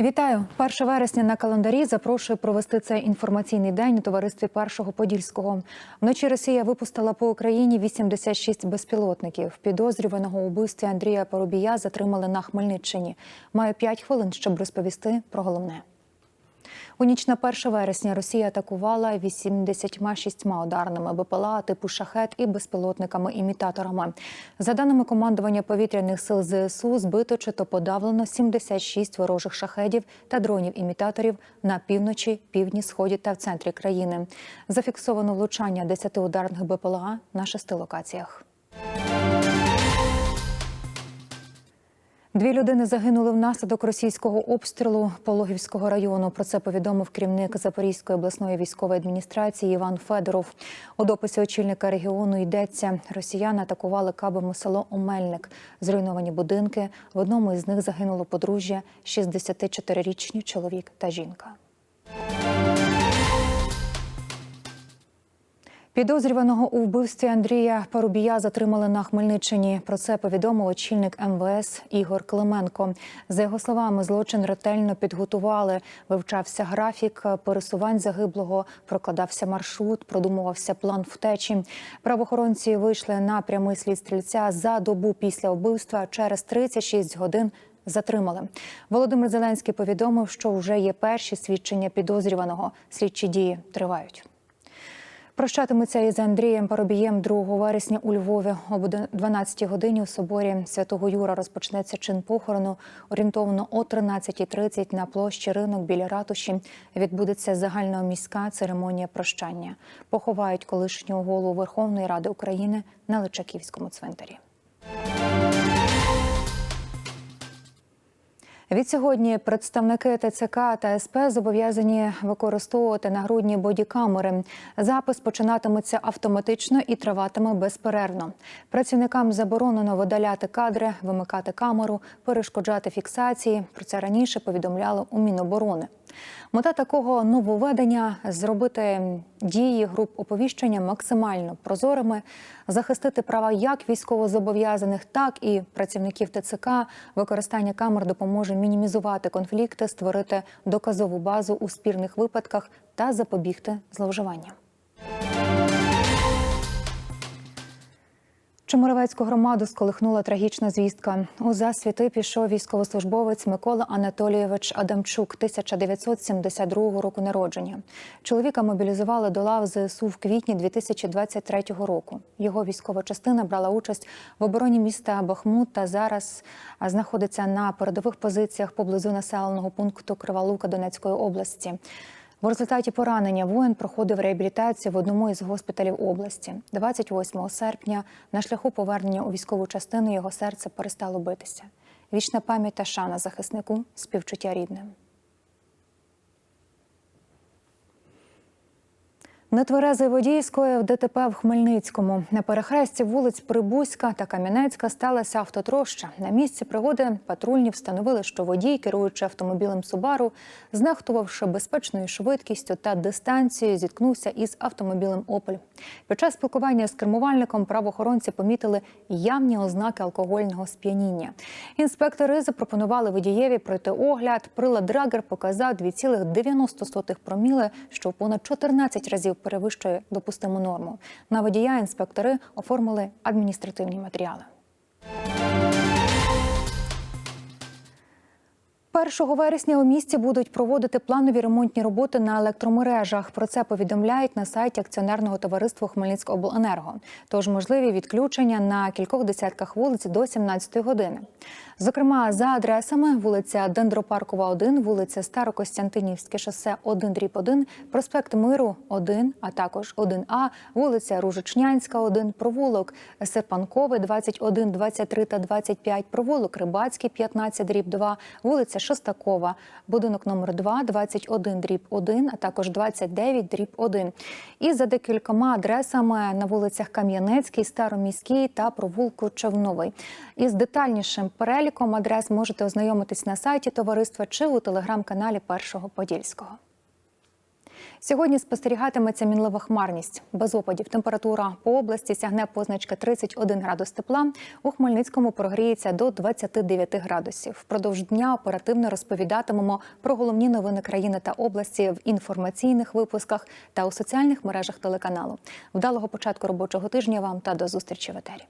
Вітаю! 1 вересня на календарі запрошую провести цей інформаційний день у товаристві Першого Подільського. Вночі Росія випустила по Україні 86 безпілотників. Підозрюваного у вбивстві Андрія Поробія затримали на Хмельниччині. Маю 5 хвилин, щоб розповісти про головне. У ніч на 1 вересня Росія атакувала 86 ударними БПЛА типу шахет і безпілотниками-імітаторами. За даними командування повітряних сил ЗСУ, збито чи то подавлено 76 ворожих шахедів та дронів-імітаторів на півночі, півдні, сході та в центрі країни. Зафіксовано влучання 10 ударних БПЛА на шести локаціях. Дві людини загинули внаслідок російського обстрілу Пологівського району. Про це повідомив керівник Запорізької обласної військової адміністрації Іван Федоров. У дописі очільника регіону йдеться: росіяни атакували кабами село Омельник. Зруйновані будинки. В одному із них загинуло подружжя 64-річні чоловік та жінка. Підозрюваного у вбивстві Андрія Парубія затримали на Хмельниччині. Про це повідомив очільник МВС Ігор Клименко. За його словами, злочин ретельно підготували. Вивчався графік пересувань загиблого, прокладався маршрут, продумувався план втечі. Правоохоронці вийшли на прямий слід стрільця за добу після вбивства через 36 годин. Затримали Володимир Зеленський повідомив, що вже є перші свідчення підозрюваного. Слідчі дії тривають. Прощатимуться із Андрієм Парубієм 2 вересня у Львові. Об 12 годині у соборі святого Юра розпочнеться чин похорону. Орієнтовно о 13.30 на площі ринок біля ратуші відбудеться загальноміська церемонія прощання. Поховають колишнього голову Верховної Ради України на Личаківському цвинтарі. Відсьогодні представники ТЦК та СП зобов'язані використовувати нагрудні бодікамери. Запис починатиметься автоматично і триватиме безперервно. Працівникам заборонено видаляти кадри, вимикати камеру, перешкоджати фіксації. Про це раніше повідомляли у Міноборони. Мета такого нововведення зробити дії груп оповіщення максимально прозорими, захистити права як військовозобов'язаних, так і працівників ТЦК. Використання камер допоможе мінімізувати конфлікти, створити доказову базу у спірних випадках та запобігти зловживанням. Чемеровецьку громаду сколихнула трагічна звістка. У засвіти пішов військовослужбовець Микола Анатолійович Адамчук, 1972 року народження. Чоловіка мобілізували до лав ЗСУ в квітні 2023 року. Його військова частина брала участь в обороні міста Бахмут та зараз знаходиться на передових позиціях поблизу населеного пункту Кривалука Донецької області. В результаті поранення воїн проходив реабілітацію в одному із госпіталів області. 28 серпня на шляху повернення у військову частину його серце перестало битися. Вічна пам'ять та шана захиснику співчуття рідним. Нетверезий водій скоїв ДТП в Хмельницькому. На перехресті вулиць Прибузька та Кам'янецька сталася автотроща. На місці пригоди патрульні встановили, що водій, керуючи автомобілем Субару, знехтувавши безпечною швидкістю та дистанцією, зіткнувся із автомобілем Опель. Під час спілкування з кермувальником правоохоронці помітили явні ознаки алкогольного сп'яніння. Інспектори запропонували водієві пройти огляд. Прилад Драгер показав 2,90 проміли, що понад 14 разів перевищує допустиму норму. На водія інспектори оформили адміністративні матеріали. 1 вересня у місті будуть проводити планові ремонтні роботи на електромережах. Про це повідомляють на сайті акціонерного товариства Хмельницькобленерго. Тож можливі відключення на кількох десятках вулиць до 17 години. Зокрема, за адресами вулиця Дендропаркова, 1, вулиця Старокостянтинівське шосе 1 дріб 1, проспект Миру 1, а також 1А, вулиця Ружичнянська, 1, провулок Серпанковий, 21, 23 та 25, провулок Рибацький, 15 дріб 2, вулиця Шостакова, будинок номер 2, 21 дріб 1, а також 29 дріб 1. І за декількома адресами на вулицях Кам'янецький, Староміський та провулку Човновий. Із детальнішим переліком адрес можете ознайомитись на сайті товариства чи у телеграм-каналі Першого Подільського. Сьогодні спостерігатиметься мінлива хмарність. Без опадів температура по області сягне позначки 31 градус тепла. У Хмельницькому прогріється до 29 градусів. Впродовж дня оперативно розповідатимемо про головні новини країни та області в інформаційних випусках та у соціальних мережах телеканалу. Вдалого початку робочого тижня вам та до зустрічі в етері.